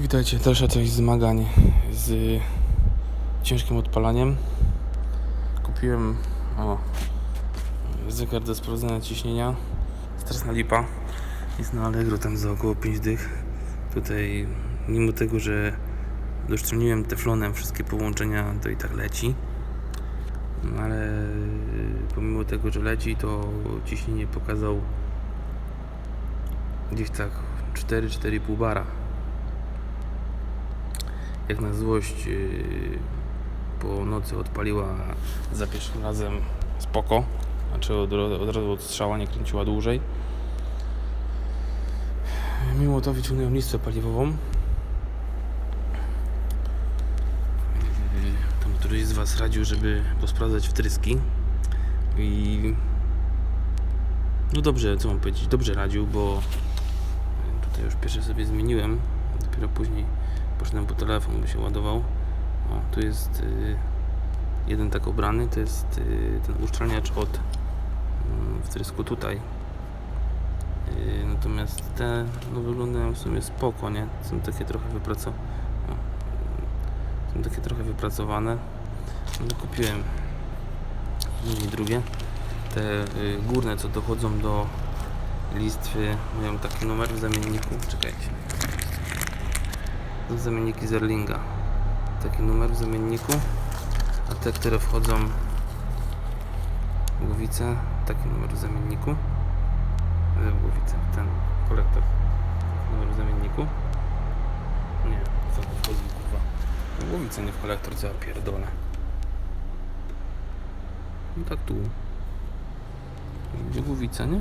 Witajcie, dalsza część zmagań z ciężkim odpalaniem. Kupiłem o, zegar do sprawdzania ciśnienia. Straszna lipa. Jest na Allegro tam za około 5 dych. Tutaj mimo tego, że doszczelniłem teflonem wszystkie połączenia, to i tak leci. Ale pomimo tego, że leci, to ciśnienie pokazał gdzieś tak 4-4,5 bara jak na złość yy, po nocy odpaliła za pierwszym razem spoko. Znaczy od, od razu od strzała nie kręciła dłużej. Mimo to wyciągnąłem listę paliwową. Tam któryś z Was radził, żeby posprawdzać wtryski. I no dobrze, co mam powiedzieć, dobrze radził, bo tutaj już pierwsze sobie zmieniłem, dopiero później poszedłem po telefon, by się ładował. O, tu jest y, jeden tak obrany, to jest y, ten uszczelniacz od y, wtrysku tutaj. Y, natomiast te no, wyglądają w sumie spoko, nie? Są takie trochę wypracowane. Są takie trochę wypracowane. No, kupiłem i drugie. Te y, górne, co dochodzą do listwy, mają taki numer w zamienniku. Czekajcie. To zamienniki Zerlinga. Taki numer w zamienniku. A te, które wchodzą w głowicę, taki numer w zamienniku. E, W głowicę, ten kolektor. Numer w zamienniku. Nie, co tu wchodzi, kurwa. W głowicę, nie w kolektor, co ja pierdolę. No tak tu. Gdzie głowica, nie?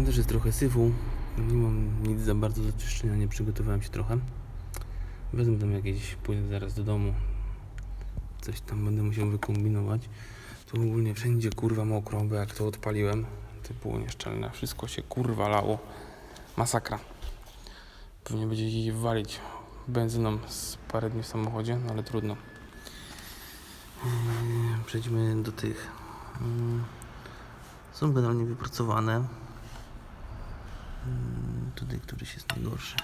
Tam też jest trochę syfu. Nie mam nic za bardzo do czyszczenia, nie przygotowałem się trochę. Wezmę tam jakieś, pójdę zaraz do domu. Coś tam będę musiał wykombinować. Tu ogólnie wszędzie kurwa mokro, bo jak to odpaliłem, było nieszczelne. Wszystko się kurwa lało. Masakra. Pewnie będzie jej walić benzyną z parę dni w samochodzie, no ale trudno. Eee, Przejdźmy do tych. Mm, Są generalnie wypracowane. Mm, Tutaj któryś jest najgorszy.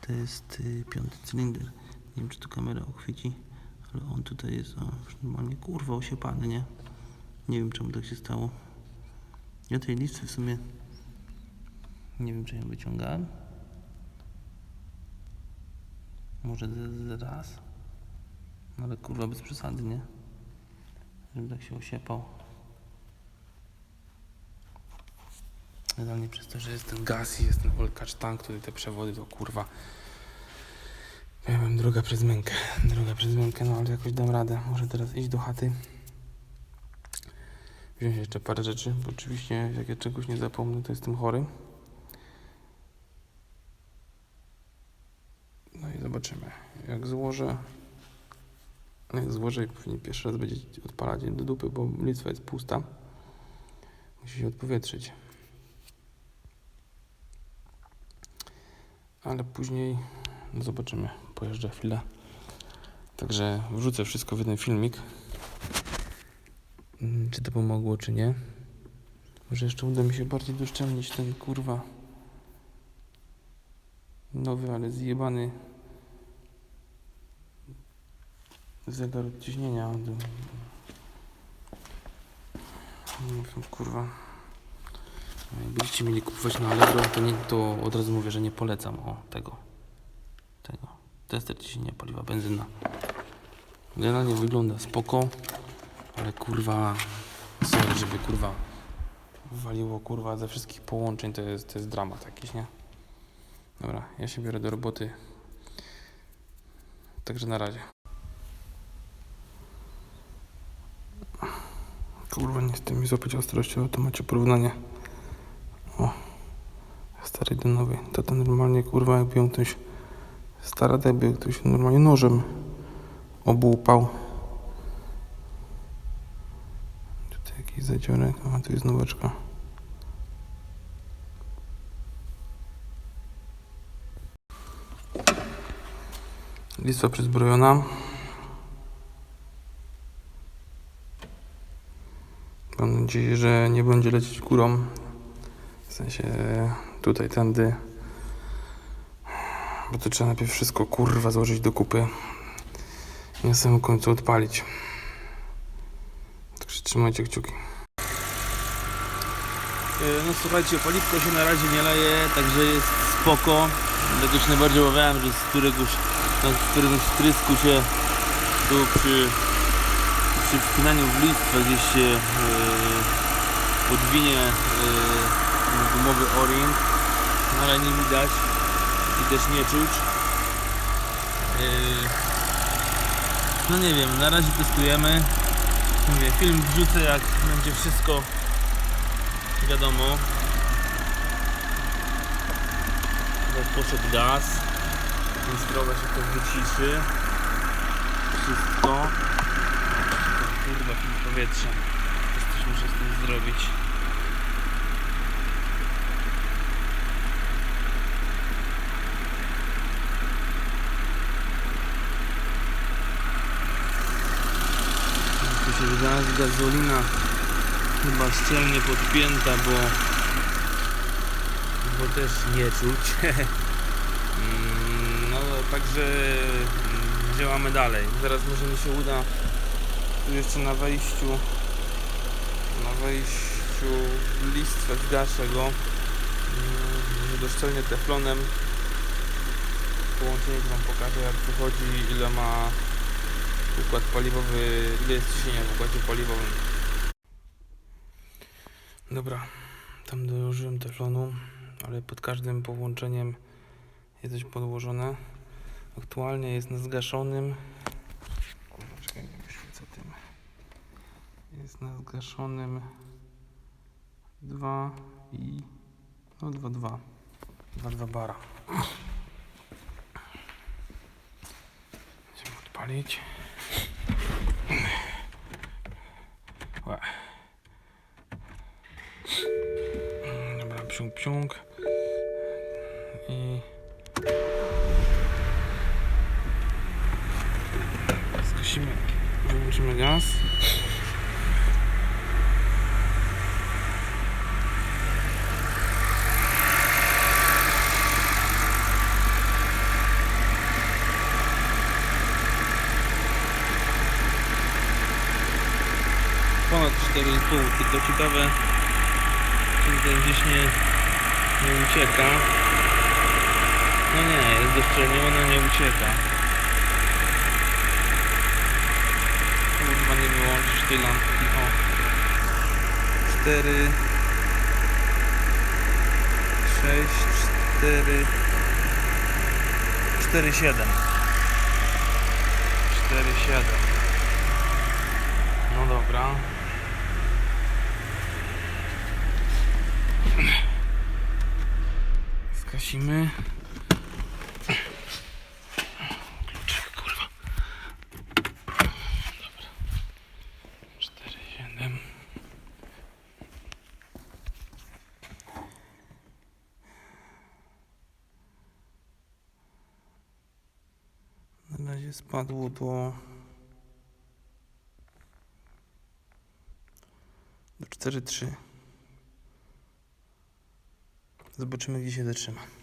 To jest y, piąty cylinder. Nie wiem, czy tu kamera uchwyci, ale on tutaj jest o, normalnie kurwa osiepany, nie? Nie wiem, czemu tak się stało. Ja tej listy w sumie nie wiem, czy ją wyciągałem. Może raz. No ale kurwa bez przesady, nie? Żeby tak się osiepał. Generalnie przez to, że jest ten gaz i jest ten volkacz tank, tutaj te przewody to kurwa. Wiem, droga przez mękę. Droga przez mękę, no ale jakoś dam radę. Muszę teraz iść do chaty. Wziąć jeszcze parę rzeczy, bo oczywiście jak ja czegoś nie zapomnę, to jestem chory. No i zobaczymy. Jak złożę. Jak złożę i pierwszy raz będzie odpalać do dupy, bo listwa jest pusta. Musi się odpowietrzyć. Ale później no zobaczymy. Pojeżdżę chwilę. Także wrzucę wszystko w jeden filmik. Mm, Czy to pomogło, czy nie? Może jeszcze uda mi się bardziej doszczelnić ten kurwa nowy, ale zjebany zegar odciśnienia. kurwa. Jakbyście mieli kupować na Allegro, to, nie, to od razu mówię, że nie polecam o tego. Tego. Tester ciśnienia paliwa benzyna. Generalnie wygląda spoko, ale kurwa, sorry, żeby kurwa waliło kurwa ze wszystkich połączeń, to jest, to jest dramat jakiś, nie? Dobra, ja się biorę do roboty. Także na razie. Kurwa, nie chcę mi złapać ostrości, ale to macie porównanie. Stary do nowej. To ten normalnie, kurwa, jakby ją ktoś, stara jakby ktoś normalnie nożem obłupał. Tutaj jakiś zadziorek, a tu jest noweczka. Listwa przyzbrojona. Mam nadzieję, że nie będzie lecieć górą W sensie tutaj, tędy. Bo to trzeba najpierw wszystko kurwa złożyć do kupy. I na samym końcu odpalić. Także trzymajcie kciuki. No słuchajcie, paliwko się na razie nie leje, także jest spoko. Się najbardziej obawiałem, że z któregoś, na któregoś trysku się tu przy, przy wpinaniu w listwę gdzieś się yy, podwinie yy, gumowy o-ring, ale nie widać i też nie czuć. Yy, no nie wiem, na razie testujemy. Mówię, film wrzucę jak będzie wszystko wiadomo. Jak poszedł gaz, więc droga się to wyciszy. Wszystko. Kurwa, film powietrza. Też coś muszę z tym zrobić. Tu się zaraz gazolina chyba szczelnie podpięta, bo bo też nie czuć. Mm, no także mm, działamy dalej. Zaraz może mi się uda tu jeszcze na wejściu na wejściu listwę zgaszę go mm, doszczelnie teflonem połączenie wam pokażę jak wychodzi ile ma układ paliwowy ile jest ciśnienia w układzie paliwowym Dobra, tam dołożyłem teflonu, ale pod każdym połączeniem jest coś podłożone. Aktualnie jest na zgaszonym. Czekaj, nie wyświecę tym. Jest na zgaszonym 2 i no 2 2 2 2 bara. Będziemy odpalić. Łe. Dobra, psiąg, psiąg. I... Wyłączymy gaz. Ponad 4,5 tylko ciekawe czy tutaj gdzieś nie, nie ucieka. No nie, jest doszczelniona, nie ucieka. Kurwa, nie wyłączysz tej lampki. O. 4 6 4 4 7 4 7 No dobra. Zgasimy. Kluczyk, kurwa. Dobra. 4, 7. Na razie spadło do do 4-3. Zobaczymy, gdzie się zatrzyma.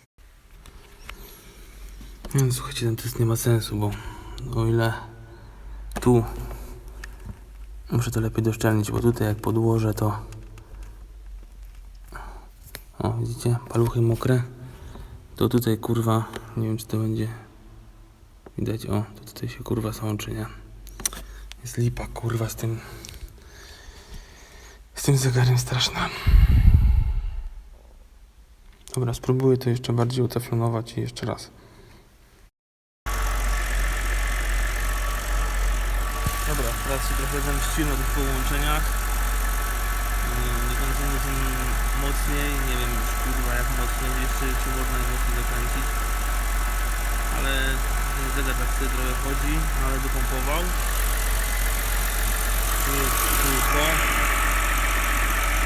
No, słuchajcie, ten test nie ma sensu, bo o ile tu muszę to lepiej doszczelnić, bo tutaj jak podłożę, to o, widzicie, paluchy mokre, to tutaj kurwa, nie wiem czy to będzie widać, o, to tutaj się kurwa sączy, nie? Jest lipa kurwa z tym z tym zegarem straszna. Dobra, spróbuję to jeszcze bardziej uteflonować i jeszcze raz. Dobra, teraz się trochę zemściłem na tych połączeniach. Nie- kończymy tym mocniej, nie wiem już kurwa jak mocniej, jeszcze czy można je mocniej zakręcić. Ale ten zegar tak sobie trochę chodzi, ale dopompował. Tu jest kółko.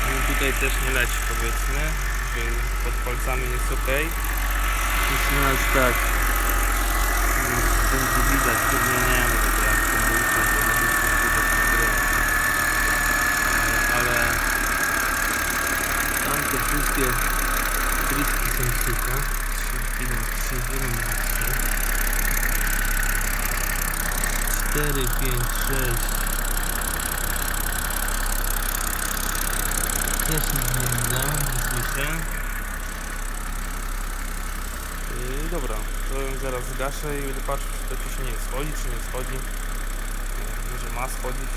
No tutaj też nie leci powiedzmy, pod palcami jest ok. Jest tak. mm, Będzie widać, pewnie nie wiem, bo jak to mówię, to będzie chyba nagrywać. Ale tam te wszystkie są suche. 3, 1, 3, 1, 2, 3. 4, 5, 6. Też nic nie widzę, nie słyszę. Yy, dobra, to zaraz zgaszę i będę patrzył, czy to ciśnienie schodzi, czy nie schodzi. Yy, Może ma schodzić.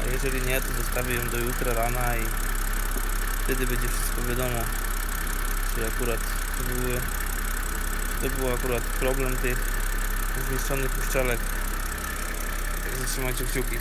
A jeżeli nie, to zostawię ją do jutra rana i wtedy będzie wszystko wiadomo, czy akurat to były, to był akurat problem tych zniszczonych uszczelek. Także trzymajcie kciuki.